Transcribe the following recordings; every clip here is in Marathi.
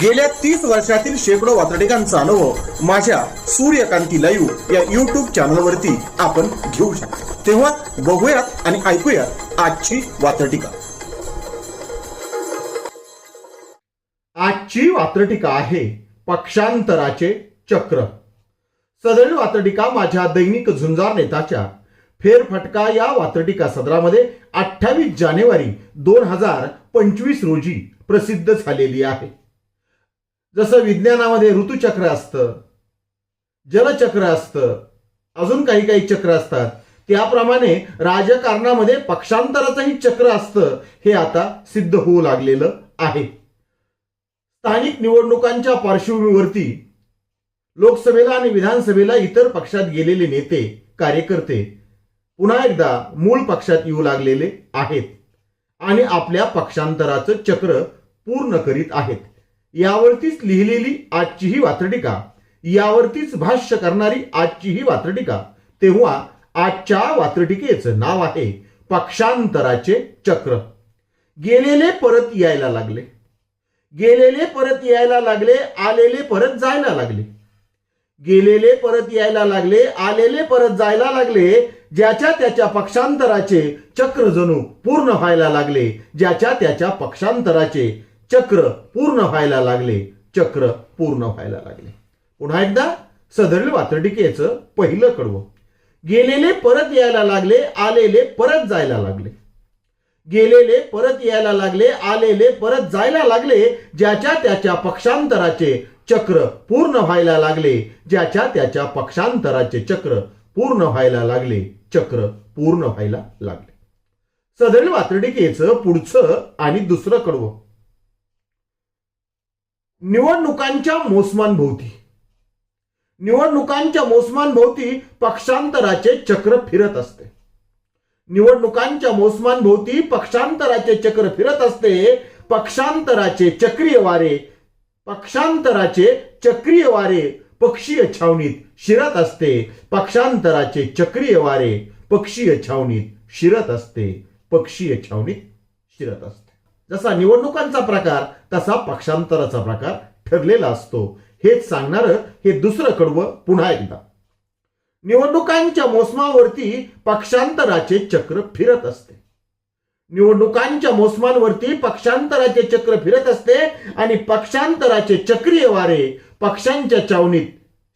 गेल्या तीस वर्षातील शेकडो वातडिकांचा अनुभव माझ्या सूर्यकांती लाईव्ह या युट्यूब चॅनलवरती आपण घेऊ शकतो. तेव्हा बघूयात आणि ऐकूयात आजची वातडिका आजची वात्रटिका आहे पक्षांतराचे चक्र. सदरील वात्रटिका माझ्या दैनिक झुंजार नेताच्या फेरफटका या वात्रटिका सदरामध्ये अठ्ठावीस जानेवारी दोन हजार पंचवीस रोजी प्रसिद्ध झालेली आहे. जसं विज्ञानामध्ये ऋतुचक्र असतं जलचक्र असतं अजून काही काही चक्र असतात. त्याप्रमाणे राजकारणामध्ये पक्षांतराचंही चक्र असतं हे आता सिद्ध होऊ लागलेलं आहे. स्थानिक निवडणुकांच्या पार्श्वभूमीवरती लोकसभेला आणि विधानसभेला इतर पक्षात गेलेले नेते कार्यकर्ते पुन्हा एकदा मूळ पक्षात येऊ लागलेले आहेत आणि आपल्या पक्षांतराचं चक्र पूर्ण करीत आहेत. यावरतीच लिहिलेली आजची ही वात्रटिका यावरतीच भाष्य करणारी आजची ही वात्रटिका तेव्हा आजच्या वात्रटिकेचं नाव आहे पक्षांतराचे चक्र. गेलेले परत यायला लागले. गेलेले परत यायला लागले आलेले परत जायला लागले. गेलेले परत यायला लागले आलेले परत जायला लागले ज्याच्या त्याच्या पक्षांतराचे चक्र जणू पूर्ण व्हायला लागले ज्याच्या त्याच्या पक्षांतराचे चक्र पूर्ण व्हायला लागले चक्र पूर्ण व्हायला लागले. पुन्हा एकदा सदरील वातडिकेचं पहिलं कडवं. गेलेले परत यायला लागले आलेले परत जायला लागले. गेलेले परत यायला लागले आलेले परत जायला लागले ज्याच्या त्याच्या पक्षांतराचे चक्र पूर्ण व्हायला लागले ज्याच्या त्याच्या पक्षांतराचे चक्र पूर्ण व्हायला लागले चक्र पूर्ण व्हायला लागले. सदरील वातडिकेचं पुढचं आणि दुसरं कडवं. निवडणुकांच्या मोसमांभोवती. निवडणुकांच्या मोसमांभोवती पक्षांतराचे चक्र फिरत असते. निवडणुकांच्या मोसमांभोवती पक्षांतराचे चक्र फिरत असते. पक्षांतराचे चक्रीय वारे पक्षांतराचे चक्रीय वारे पक्षीय छावणीत शिरत असते. पक्षांतराचे चक्रीय वारे पक्षीय छावणीत शिरत असते. पक्षीय छावणीत शिरत असते. जसा निवडणुकांचा प्रकार तसा पक्षांतराचा प्रकार ठरलेला असतो. हेच सांगणार हे दुसरं कडवं पुन्हा एकदा. निवडणुकांच्या मोसमावरती पक्षांतराचे चक्र फिरत असते. निवडणुकांच्या मोसमांवरती पक्षांतराचे चक्र फिरत असते आणि पक्षांतराचे चक्रीय वारे पक्षांच्या छावणीत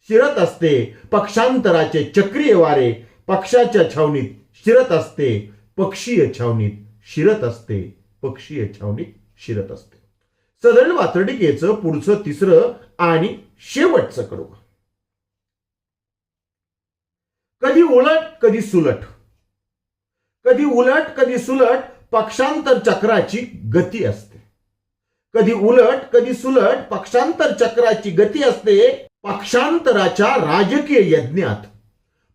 शिरत असते. पक्षांतराचे चक्रीय वारे पक्षाच्या छावणीत शिरत असते. पक्षीय छावणीत शिरत असते. पक्षीय छावणीत शिरत असते. सदरील वातडिकेचं पुढचं तिसरं आणि शेवटचं कडवं. कधी उलट कधी सुलट. कधी उलट कधी सुलट पक्षांतर चक्राची गती असते. कधी उलट कधी सुलट पक्षांतर चक्राची गती असते. पक्षांतराच्या राजकीय यज्ञात.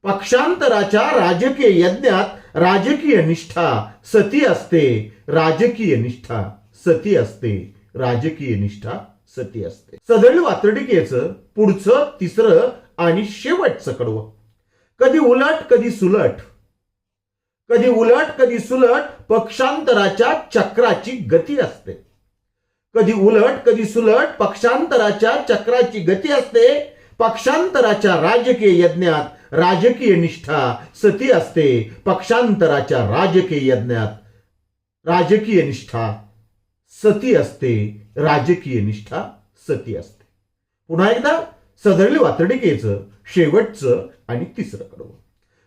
पक्षांतराच्या राजकीय यज्ञात राजकीय निष्ठा सती असते राजकीय निष्ठा सती असते राजकीय निष्ठा सती असते. सदरील वातडिकेचं पुढचं तिसरं आणि शेवटचं कडवं. कधी उलट कधी सुलट. कधी उलट कधी सुलट पक्षांतराच्या चक्राची गती असते. कधी उलट कधी सुलट पक्षांतराच्या चक्राची गती असते पक्षांतराच्या राजकीय यज्ञात राजकीय निष्ठा सती असते. पक्षांतराच्या राजकीय यज्ञात राजकीय निष्ठा सती असते. राजकीय निष्ठा सती असते. पुन्हा एकदा सदरली वातडिकेचं शेवटचं आणि तिसरं कडवं.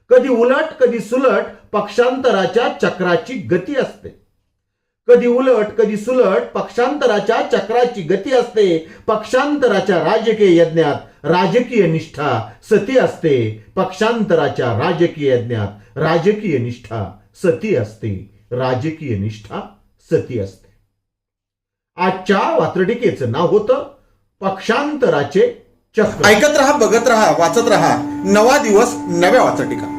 कधी उलट कधी सुलट पक्षांतराच्या चक्राची गती असते. कधी उलट कधी सुलट पक्षांतराच्या चक्राची गती असते. पक्षांतराच्या राजकीय यज्ञात राजकीय निष्ठा सती असते. पक्षांतराच्या राजकीय यज्ञात राजकीय निष्ठा सती असते. राजकीय निष्ठा सती असते. आजच्या वात्रटिकेचं नाव होतं पक्षांतराचे चक्र. ऐकत रहा बघत रहा वाचत रहा. नवा दिवस नव्या वात्रटिका.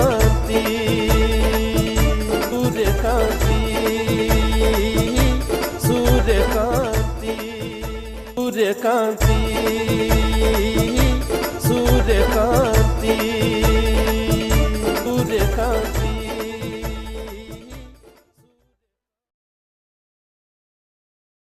কাঁদি